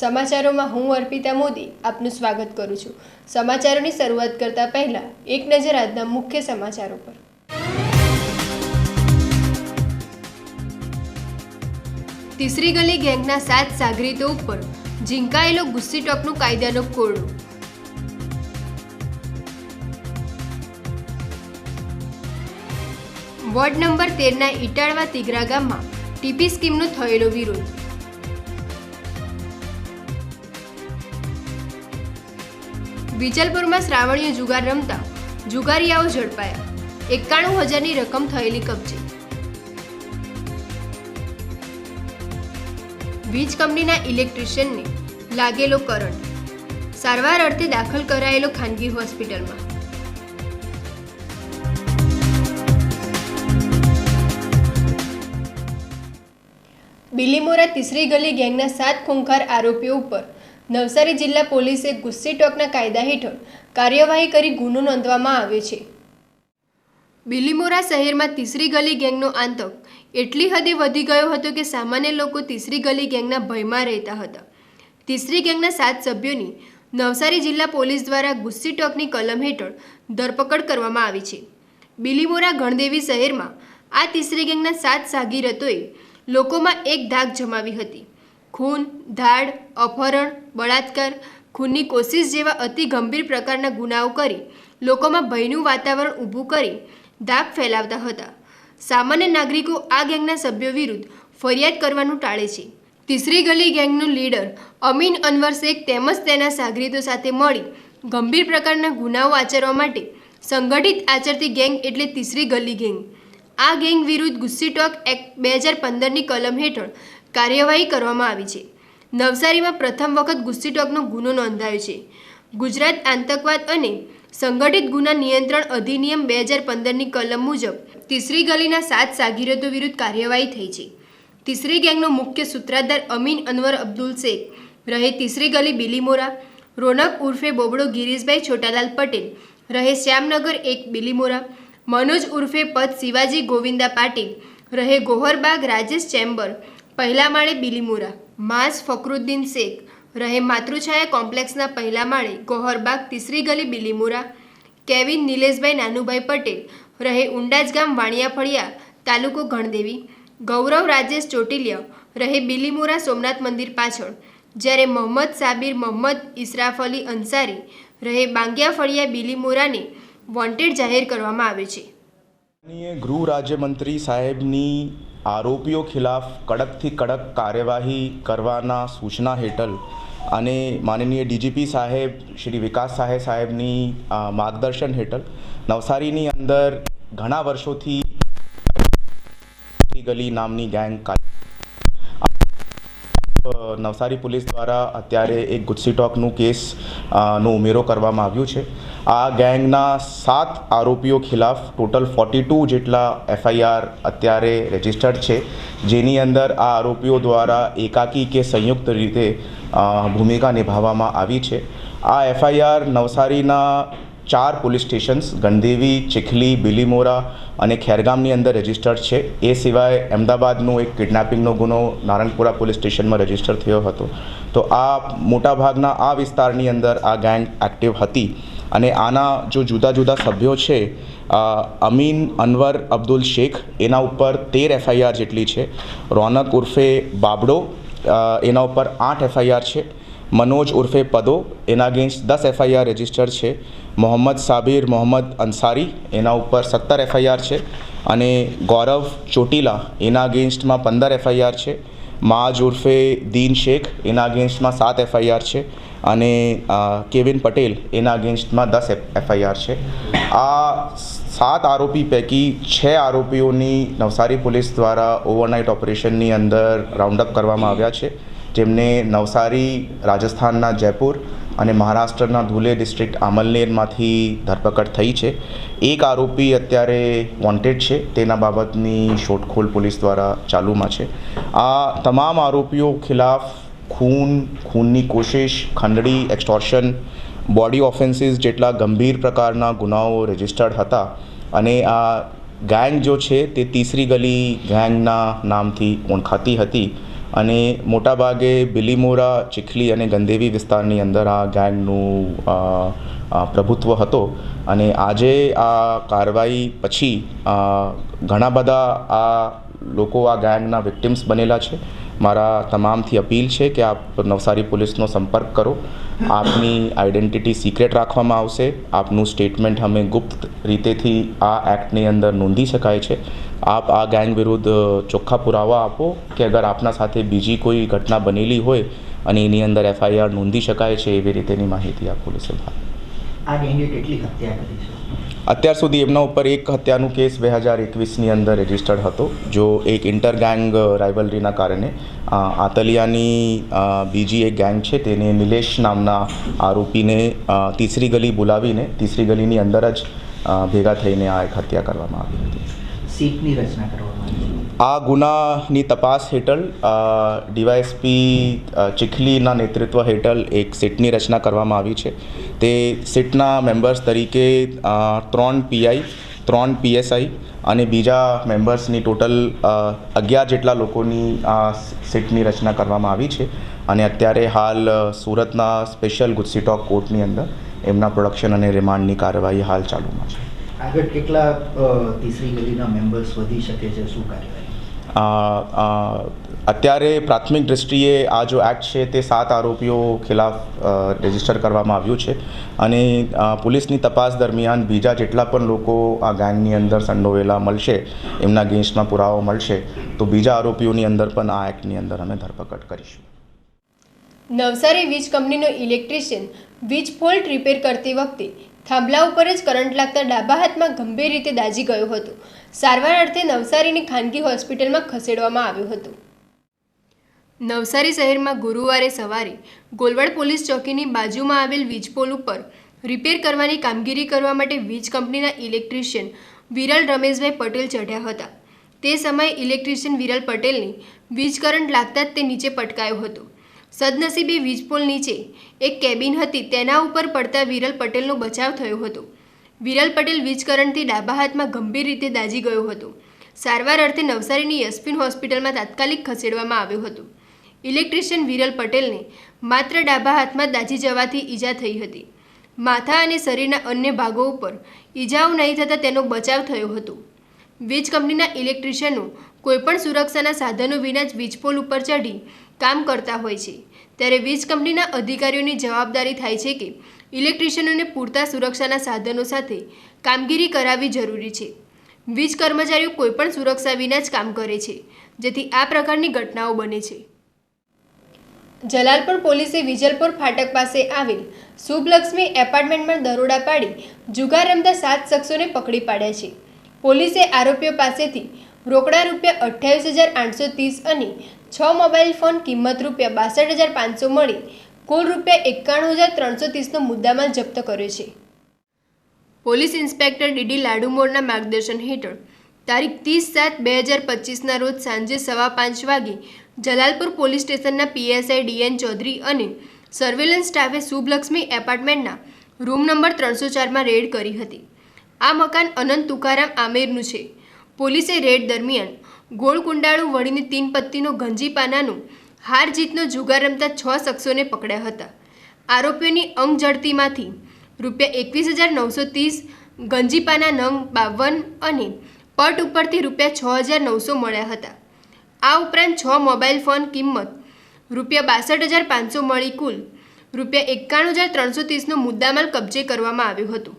સમાચારોમાં હું અર્પિતા મોદી આપનું સ્વાગત કરું છું. સમાચારોની શરૂઆત કરતા પહેલા એક નજર આજના મુખ્ય સમાચારો પર. તીસરી ગલી ગેંગના સાત સાગરીતો ઉપર ઝીંકાયેલો ગુસ્સી ટોકનું કાયદાનો કોરડો વોર્ડ નંબર તેરના ઇટાળવા તિગરા ગામમાં ટીપી સ્કીમનો થયેલો વિરોધ. વિજલપુરમાં શ્રાવણીય જુગાર રમતા જુગારીયાઓ ઝડપાયા. એકાણું હજારની રકમ થયેલી કબજે. વીજ કંપનીના ઇલેક્ટ્રિશિયનને લાગેલો કરંટ. સારવાર અર્થે દાખલ કરાયેલો ખાનગી હોસ્પિટલમાં. બિલીમોરા તીસરી ગલી ગેંગના સાત ખૂંખાર આરોપીઓ ઉપર નવસારી જિલ્લા પોલીસે ગુસ્સી ટોકના કાયદા હેઠળ કાર્યવાહી કરી ગુનો નોંધવામાં આવ્યો છે. બિલીમોરા શહેરમાં તીસરી ગલી ગેંગનો આતંક એટલી હદે વધી ગયો હતો કે સામાન્ય લોકો તીસરી ગલી ગેંગના ભયમાં રહેતા હતા. તીસરી ગેંગના સાત સભ્યોની નવસારી જિલ્લા પોલીસ દ્વારા ગુસ્સી ટોકની કલમ હેઠળ ધરપકડ કરવામાં આવી છે. બિલીમોરા ગણદેવી શહેરમાં આ તીસરી ગેંગના સાત સાગીરતોએ લોકોમાં એક ધાક જમાવી હતી. ખૂન, ધાડ, અપહરણ, બળાત્કાર, ખૂનની કોશિશ જેવા અતિ ગંભીર પ્રકારના ગુનાઓ કરી, લોકોમાં ભયનું વાતાવરણ ઊભું કરી ધાક ફેલાવતા હતા. સામાન્ય નાગરિકો આ ગેંગના સભ્યો વિરુદ્ધ ફરિયાદ કરવાનું ટાળે છે. તીસરી ગલી ગેંગનું લીડર અમીન અનવર શેખ તેમજ તેના સાગરીતો સાથે મળી ગંભીર પ્રકારના ગુનાઓ આચરવા માટે સંગઠિત આચરતી ગેંગ એટલે તીસરી ગલી ગેંગ. આ ગેંગ વિરુદ્ધ ગુસ્સી ટોક એક્ટ બે હજાર પંદરની કલમ હેઠળ કાર્યવાહી કરવામાં આવી છે. નવસારીમાં પ્રથમ વખત ગુસ્સી ટોકનો ગુનો નોંધાયો છે. ગુજરાત આતંકવાદ અને સંગઠિત ગુના નિયંત્રણ અધિનિયમ બે હજાર પંદરની કલમ મુજબ તીસરી ગલીના સાત સાગીરતો વિરુદ્ધ કાર્યવાહી થઈ છે. તીસરી ગેંગનો મુખ્ય સૂત્રાધાર અમીન અનવર અબ્દુલ શેખ, રહે તીસરી ગલી બિલીમોરા, રોનક ઉર્ફે બોબડો ગિરીશભાઈ છોટાલાલ પટેલ, રહે શ્યામનગર એક બિલીમોરા, મનોજ ઉર્ફે પદ શિવાજી ગોવિંદા પાટીલ, રહે ગોહરબાગ રાજેશ ચેમ્બર પહેલા માળે બિલીમુરા, માસ ફકરુદ્દીન શેખ, રહે માતૃછાયા કોમ્પ્લેક્સના પહેલા માળે ગોહરબાગ તીસરી ગલી બિલીમુરા, કેવિન નિલેશભાઈ નાનુભાઈ પટેલ, રહે ઉંડાજ ગામ વાણિયા ફળિયા તાલુકો ગણદેવી, ગૌરવ રાજેશ ચોટીલિયા, રહે બિલીમોરા સોમનાથ મંદિર પાછળ, જ્યારે મોહમ્મદ સાબિર મોહમ્મદ ઇસરાફ અલી અંસારી, રહે બાંગિયા ફળિયા બિલીમોરાને વોન્ટેડ જાહેર કરવામાં આવે છે. ગૃહ રાજ્યમંત્રી સાહેબની આરોપીઓ ખિલાફ કડકથી કડક કાર્યવાહી કરવાના સૂચના હેઠળ અને માનનીય ડીજીપી સાહેબ, શ્રી વિકાસ સાહેબ સાહેબની માર્ગદર્શન હેઠળ નવસારીની અંદર ઘણા વર્ષોથી ગલી નામની ગેંગ નવસારી પોલીસ દ્વારા અત્યારે એક ગુસ્સી ટોકનું કેસ નો ઉમેરો કરવામાં આવ્યું છે. આ ગેંગના સાત આરોપીઓ ખિલાફ ટોટલ ફોર્ટી ટુ જેટલા એફઆઈઆર અત્યારે રજિસ્ટર્ડ છે, જેની અંદર આ આરોપીઓ દ્વારા એકાકી કે સંયુક્ત રીતે ભૂમિકા નિભાવવામાં આવી છે. આ એફઆઈઆર નવસારીના ચાર પોલીસ સ્ટેશન્સ, ગંદેવી, ચીખલી, બિલીમોરા અને ખેરગામની અંદર રજિસ્ટર્ડ છે. એ સિવાય અમદાવાદનો એક કિડનેપિંગનો ગુનો નારણપુરા પોલીસ સ્ટેશનમાં રજિસ્ટર થયો હતો. તો આ મોટાભાગના આ વિસ્તારની અંદર આ ગેંગ એક્ટિવ હતી. અને આના જો જુદા જુદા સભ્યો છે અમીન, અનવર, અબ્દુલ શેખ, એના ઉપર તેર એફઆઈઆર જેટલી છે. રોનક ઉર્ફે બાબડો એના ઉપર આઠ એફઆઈઆર છે. મનોજ ઉર્ફે પદો, એના અગેન્સ્ટ દસ એફઆઈઆર રજિસ્ટર છે. મોહમ્મદ સાબિર, મોહમ્મદ અંસારી, એના ઉપર સત્તર એફઆઈઆર છે. અને ગૌરવ ચોટીલા, એના અગેન્સ્ટમાં પંદર એફઆઈઆર છે. માજ ઉર્ફે દીન શેખ, એના અગેન્સ્ટમાં સાત એફઆઈઆર છે. અને કેવિન પટેલ એના અગેન્સ્ટમાં દસ એફઆઈઆર છે. આ સાત આરોપી પૈકી છ આરોપીઓની નવસારી પોલીસ દ્વારા ઓવરનાઇટ ઓપરેશનની અંદર રાઉન્ડઅપ કરવામાં આવ્યા છે. જેમને નવસારી, રાજસ્થાનના જયપુર અને મહારાષ્ટ્રના ધુલે ડિસ્ટ્રિક્ટ આમલનેરમાંથી ધરપકડ થઈ છે. એક આરોપી અત્યારે વોન્ટેડ છે. તેના બાબતની શોધખોળ પોલીસ દ્વારા ચાલુમાં છે. આ તમામ આરોપીઓ ખિલાફ ખૂન, ખૂનની કોશિશ, ખંડણી એક્સટોર્શન બોડી ઓફેન્સીસ જેટલા ગંભીર પ્રકારના ગુનાઓ રજિસ્ટર્ડ હતા અને આ ગેંગ જો છે તે તીસરી ગલી ગેંગના નામથી ઓળખાતી હતી અને મોટાભાગે બિલીમોરા, ચીખલી અને ગંદેવી વિસ્તારની અંદર આ ગેંગનું પ્રભુત્વ હતો અને આજે આ કાર્યવાહી પછી ઘણા બધા આ લોકો આ ગેંગના વિક્ટિમ્સ બનેલા છે મારા તમામથી અપીલ છે કે આપ નવસારી પોલીસનો સંપર્ક કરો. આપની આઈડેન્ટિટી સિક્રેટ રાખવામાં આવશે. આપનું સ્ટેટમેન્ટ અમે ગુપ્ત રીતેથી આ એક્ટની અંદર નોંધી શકાય છે. આપ આ ગેંગ વિરુદ્ધ ચોખ્ખા પુરાવા આપો કે અગર આપના સાથે બીજી કોઈ ઘટના બનેલી હોય અને એની અંદર એફઆઈઆર નોંધી શકાય છે એવી રીતેની માહિતી આ પોલીસે આ કેટલી હત્યા કરી છે? અત્યાર સુધી એમના ઉપર એક હત્યાનું કેસ બે હજાર એકવીસની અંદર રજિસ્ટર્ડ હતો, જો એક ઇન્ટર ગેંગ રાઇવલરીના કારણે આતલિયાની બીજી એક ગેંગ છે, તેને નિલેશ નામના આરોપીને તીસરી ગલી બોલાવીને તીસરી ગલીની અંદર જ ભેગા થઈને આ એક હત્યા કરવામાં આવી હતી. સીટની રચના કરવામાં આ ગુનાની તપાસ હેઠળ ડીવાયએસપી ચીખલીના નેતૃત્વ હેઠળ એક સીટની રચના કરવામાં આવી છે. તે સીટના મેમ્બર્સ તરીકે ત્રણ પીઆઈ ત્રણ પીએસઆઈ અને બીજા મેમ્બર્સની ટોટલ અગિયાર જેટલા લોકોની આ સીટની રચના કરવામાં આવી છે. અને અત્યારે હાલ સુરતના સ્પેશિયલ ગુસ્સીટોક કોર્ટની અંદર એમના પ્રોડક્શન અને રિમાન્ડની કાર્યવાહી હાલ ચાલુમાં છે. આગળ કેટલા તીસરી ગલીના મેમ્બર્સ વધી શકે છે? શું કાર્યવાહી? અત્યારે પ્રાથમિક દૃષ્ટિએ આ જો એક્ટ છે તે સાત આરોપીઓ ખિલાફ રજિસ્ટર કરવામાં આવ્યું છે. અને પોલીસની તપાસ દરમિયાન બીજા જેટલા પણ લોકો આ ગેંગની અંદર સંડોવેલા મળશે એમના અગેન્સ્ટમાં પુરાવો મળશે તો બીજા આરોપીઓની અંદર પણ આ એક્ટની અંદર અમે ધરપકડ કરીશું. નવસારી વીજ કંપનીનો ઇલેક્ટ્રિશિયન વીજ ફોલ્ટ રિપેર કરતી વખતે થાંભલા ઉપર જ કરંટ લાગતા ડાબા હાથમાં ગંભીર રીતે દાઝી ગયો હતો. સારવાર અર્થે નવસારીની ખાનગી હોસ્પિટલમાં ખસેડવામાં આવ્યો હતો. નવસારી શહેરમાં ગુરુવારે સવારે ગોલવડ પોલીસ ચોકીની બાજુમાં આવેલ વીજપોલ ઉપર રિપેર કરવાની કામગીરી કરવા માટે વીજ કંપનીના ઇલેક્ટ્રિશિયન વિરલ રમેશભાઈ પટેલ ચઢ્યા હતા. તે સમયે ઇલેક્ટ્રિશિયન વિરલ પટેલને વીજ કરંટ લાગતા જ તે નીચે પટકાયો હતો. સદનસીબે વીજપોલ નીચે એક કેબિન હતી તેના ઉપર પડતા વિરલ પટેલનો બચાવ થયો હતો. વિરલ પટેલ વીજકરણથી ડાબા હાથમાં ગંભીર રીતે દાઝી ગયો હતો. સારવાર અર્થે નવસારીની યસ્પિન હોસ્પિટલમાં તાત્કાલિક ખસેડવામાં આવ્યો હતો. ઇલેક્ટ્રિશિયન વિરલ પટેલને માત્ર ડાબા હાથમાં દાઝી જવાથી ઈજા થઈ હતી. માથા અને શરીરના અન્ય ભાગો ઉપર ઈજાઓ નહીં થતાં તેનો બચાવ થયો હતો. વીજ કંપનીના ઇલેક્ટ્રિશિયનો કોઈપણ સુરક્ષાના સાધનો વિના જ વીજપોલ ઉપર ચઢી કામ કરતા હોય છે. ત્યારે વીજ કંપનીના અધિકારીઓની જવાબદારી થાય છે કે ઇલેક્ટ્રિશિયનોને પૂરતા સુરક્ષાના સાધનો સાથે કામગીરી કરાવવી જરૂરી છે. વીજ કર્મચારીઓ કોઈપણ સુરક્ષા વિના જ કામ કરે છે, જેથી આ પ્રકારની ઘટનાઓ બને છે. જલાલપુર પોલીસે વિજલપુર ફાટક પાસે આવેલ શુભલક્ષ્મી એપાર્ટમેન્ટમાં દરોડા પાડી જુગાર રમતા સાત શખ્સોને પકડી પાડ્યા છે. પોલીસે આરોપીઓ પાસેથી રોકડા રૂપિયા અઠ્યાવીસ હજાર આઠસો ત્રીસ અને છ મોબાઈલ ફોન કિંમત રૂપિયા બાસઠ હજાર પાંચસો મળી. કુલ રૂપિયા એકાણું હજાર ત્રણસો ત્રીસનો મુદ્દામાલ જપ્ત કર્યો છે. પોલીસ ઇન્સ્પેક્ટર ડીડી લાડુમોરના માર્ગદર્શન હેઠળ તારીખ ત્રીસ સાત બે હજાર પચીસના રોજ સાંજે સવા પાંચ વાગે જલાલપુર પોલીસ સ્ટેશનના પીએસઆઈ ડીએન ચૌધરી અને સર્વેલન્સ સ્ટાફે શુભલક્ષ્મી એપાર્ટમેન્ટના રૂમ નંબર ત્રણસો ચારમાં રેડ કરી હતી. આ મકાન અનંત તુકારામ આમેરનું છે. પોલીસે રેડ દરમિયાન ગોળ કુંડાળું વળીને તીન પત્તીનો ગંજી પાનાનું હાર જીતનો જુગાર રમતા છ શખ્સોને પકડ્યા હતા. આરોપીઓની અંગ ઝડતીમાંથી રૂપિયા એકવીસ હજાર નવસો ત્રીસ ગંજીપાના નંગ બાવન અને પટ ઉપરથી રૂપિયા છ હજાર નવસો મળ્યા હતા. આ ઉપરાંત છ મોબાઈલ ફોન કિંમત રૂપિયા બાસઠ હજાર પાંચસો મળી કુલ રૂપિયા એકાણું હજાર ત્રણસો ત્રીસનો મુદ્દામાલ કબજે કરવામાં આવ્યું હતું.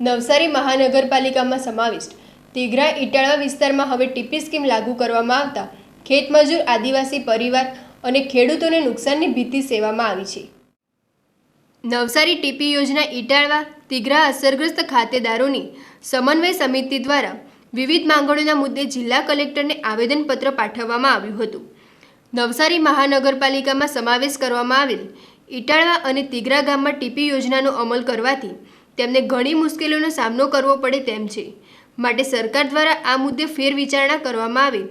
નવસારી મહાનગરપાલિકામાં સમાવિષ્ટ તિઘરા ઇટાળા વિસ્તારમાં હવે ટીપી સ્કીમ લાગુ કરવામાં આવતા. ખેતમજૂર આદિવાસી પરિવાર અને ખેડૂતોને નુકસાનની ભીતિ સેવામાં આવી છે. નવસારી ટીપી યોજના ઇટાળવા તિઘરા અસરગ્રસ્ત ખાતેદારોની સમન્વય સમિતિ દ્વારા વિવિધ માંગણીઓના મુદ્દે જિલ્લા કલેક્ટરને આવેદનપત્ર પાઠવવામાં આવ્યું હતું. નવસારી મહાનગરપાલિકામાં સમાવેશ કરવામાં આવેલ ઇટાળવા અને તિઘરા ગામમાં ટીપી યોજનાનો અમલ કરવાથી તેમને ઘણી મુશ્કેલીઓનો સામનો કરવો પડે તેમ છે. માટે સરકાર દ્વારા આ મુદ્દે ફેરવિચારણા કરવામાં આવે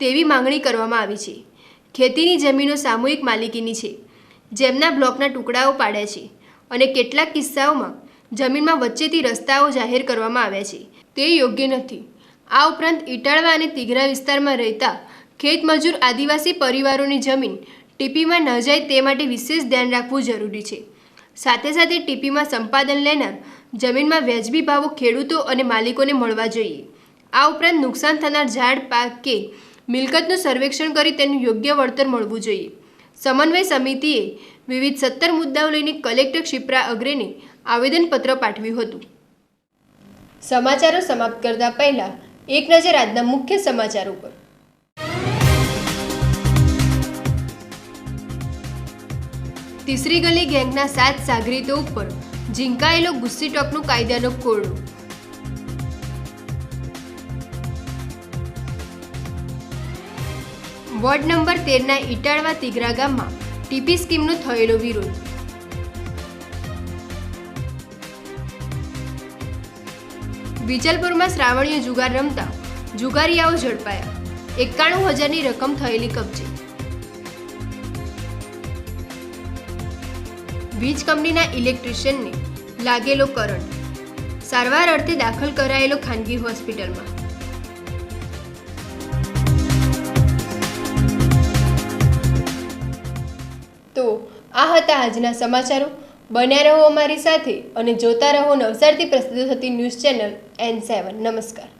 તેવી માંગણી કરવામાં આવી છે. ખેતીની જમીનો સામૂહિક માલિકીની છે, જેમના બ્લોકના ટુકડાઓ પાડ્યા છે અને કેટલાક કિસ્સાઓમાં જમીનમાં વચ્ચેથી રસ્તાઓ જાહેર કરવામાં આવ્યા છે. તે યોગ્ય નથી. આ ઉપરાંત ઇટાળવા અને તિઘરા વિસ્તારમાં રહેતા ખેતમજૂર આદિવાસી પરિવારોની જમીન ટીપીમાં ન જાય તે માટે વિશેષ ધ્યાન રાખવું જરૂરી છે. સાથે સાથે ટીપીમાં સંપાદન લેનાર જમીનમાં વ્યાજબી ભાવો ખેડૂતો અને માલિકોને મળવા જોઈએ. આ ઉપરાંત નુકસાન થનાર ઝાડ, પાક કે મિલકતનું સર્વેક્ષણ કરી તેનું યોગ્ય વળતર મળવું જોઈએ. સમન્વય સમિતિએ વિવિધ સત્તર મુદ્દાઓ લઈને કલેક્ટર ક્ષિપ્રા અગ્રેને આવેદનપત્ર પાઠવ્યું હતું. સમાચારો સમાપ્ત કરતા પહેલા એક નજર આજના મુખ્ય સમાચારો પર. તીસરી ગલી ગેંગના સાત સાગરીતો ઉપર ઝીંકાયેલો ગુસ્સી ટોકનું કાયદાનો કોરડો. વોર્ડ નંબર તેરના ઇટાળવા તિગરા ગામમાં ટીપી સ્કીમનો થયેલો વિરોધ. વિજલપુરમાં શ્રાવણીય જુગાર રમતા જુગારીયાઓ ઝડપાયા. એકાણું હજારની રકમ થયેલી કબજે. વીજ કંપનીના ઇલેક્ટ્રિશિયનને લાગેલો કરંટ. સારવાર અર્થે દાખલ કરાયેલો ખાનગી હોસ્પિટલમાં. તો આ હતા આજના સમાચારો. બન્યા રહો અમારી સાથે અને જોતા રહો નવસારથી પ્રસિદ્ધ થતી ન્યૂઝ ચેનલ એન સેવન. નમસ્કાર.